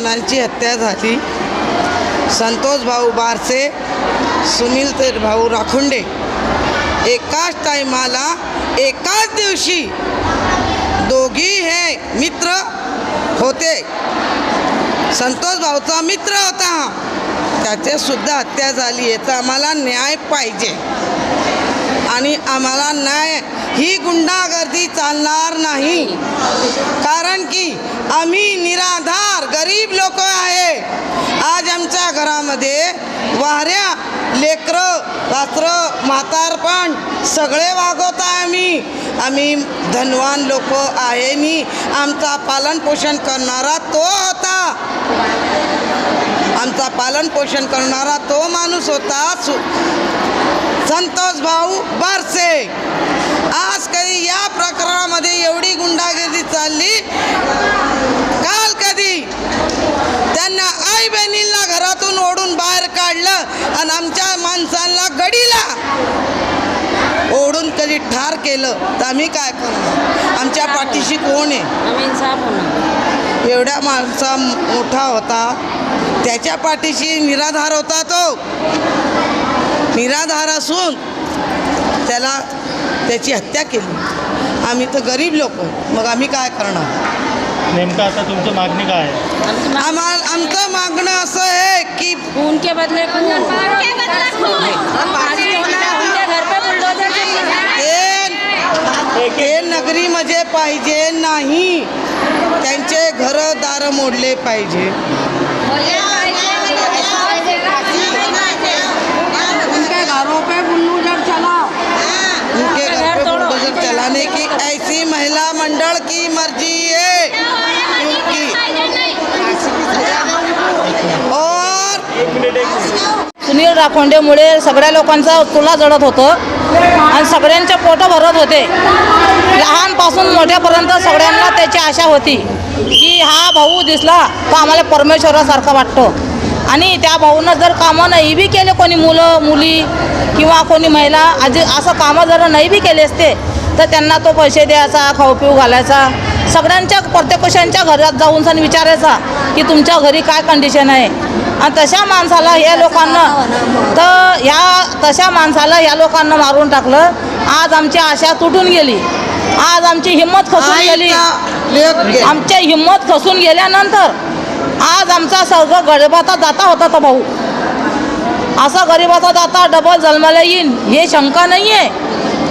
जणांची हत्या झाली. संतोष भाऊ बारसे सुनील तर भाऊ राखुंडे. एकाच टायमाला एकाच दिवशी दोघी हे मित्र होते. संतोष भाऊचा मित्र होता. हा त्याचे सुद्धा हत्या झाली याचा आम्हाला न्याय पाहिजे. आणि आम्हाला न्याय ही गुंडागर्दी चालणार नाही. कारण की आम्ही निराधार गरीब लोक आहे. आज आमच्या घरामध्ये वाऱ्या लेकरं रात्र म्हातारपण सगळे वागवत आहे आम्ही. आम्ही धनवान लोक आहे मी. आमचा पालनपोषण करणारा तो होता. आमचा पालनपोषण करणारा तो माणूस होता सु संतोष भाऊ बारसे. आज कधी या प्रकरणामध्ये एवढी गुंडागिरी चालली? काल कधी? त्यांना आई बहिणींना घरातून ओढून बाहेर काढलं आणि आमच्या माणसांना गडीला ओढून कधी ठार केलं तर आम्ही काय करणार? आमच्या पाठीशी कोण आहे? एवढ्या माणसा मोठा होता त्याच्या पाठीशी निराधार होता तो. निराधार असून त्याला त्याची हत्या केली. आम्ही तर गरीब लोक. मग आम्ही काय करणार? नेमकं आता तुमची मागणी काय आहे? आम्हाला आमचं मागणं असं आहे की खून के बदले खून उनके घर पे बुलडोजर चलेगा। हे। नगरीमध्ये पाहिजे नाही. त्यांचे घरदार मोडले पाहिजे. सुनील राखोंडेमुळे सगळ्या लोकांचा तुला जडत होतं आणि सगळ्यांचे पोटं भरत होते. लहानपासून मोठ्यापर्यंत सगळ्यांना त्याची आशा होती की हा भाऊ दिसला तर आम्हाला परमेश्वरासारखा वाटतो. आणि त्या भाऊनं जर कामं नाही बी केले कोणी मुलं मुली किंवा कोणी महिला आजी असं कामं जर नाही बी केले असते तर त्यांना तो पैसे द्यायचा खाऊ पिऊ घालायचा सगळ्यांच्या प्रत्येकाच्या घरात जाऊन सण विचारायचा की तुमच्या घरी काय कंडिशन आहे? आणि तशा माणसाला या लोकांना तर ह्या तशा माणसाला या लोकांना मारून टाकलं. आज आमची आशा तुटून गेली. आज आमची हिंमत खसून गेली. आमच्या हिंमत खसून गेल्यानंतर आज आमचा सगळं गरिबाचा दाता होता तो भाऊ. असा गरिबाचा दाता डबल जन्माला येईन हे शंका नाही आहे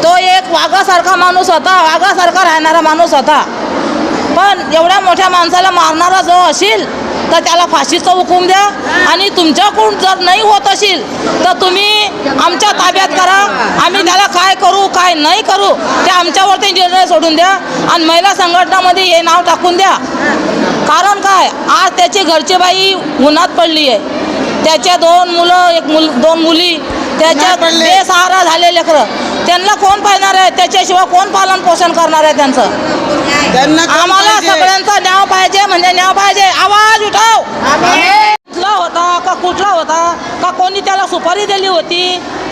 तो एक वाघासारखा माणूस होता वाघासारखा राहणारा माणूस होता. पण एवढ्या मोठ्या माणसाला मारणारा जो असेल तर त्याला फाशीचा हुकूम द्या. आणि तुमच्याकडून जर नाही होत असेल तर तुम्ही आमच्या ताब्यात करा. आम्ही त्याला काय करू काय नाही करू ते आमच्यावर ते निर्णय सोडून द्या. आणि महिला संघटनामध्ये हे नाव टाकून द्या. कारण काय? आज त्याची घरची बाई उन्हात पडली आहे. त्याच्या दोन मुलं एक मुल दोन मुली त्याच्या बेसहारा झाले लेकरं. त्यांना कोण पाहणार आहे? त्याच्याशिवाय कोण पालन पोषण करणार आहे त्यांचं? आम्हाला पाहिजे? सगळ्यांचा न्याय पाहिजे म्हणजे न्याय पाहिजे आवाज उठाव कुठला होता का कुठला होता का कोणी त्याला सुपारी दिली होती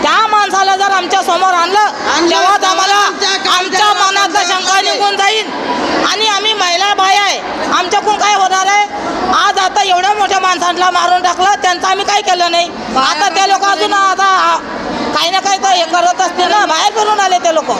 त्या माणसाला जर आमच्यासमोर आणलं आणलं तेव्हाच तर आम्हाला आमच्या काळजाला आमच्या मनातला आमच्या शंका मध्ये. निघून जाईल आणि आम्ही महिला बाय आहे आमच्याकडून काय होणार आहे आज आता एवढ्या मोठ्या माणसांना मारून टाकलं त्यांचं आम्ही काय केलं नाही. आता ते लोक अजून आता काही ना काही तर हे करत असतील ना बाहेर फिरून आले ते लोक.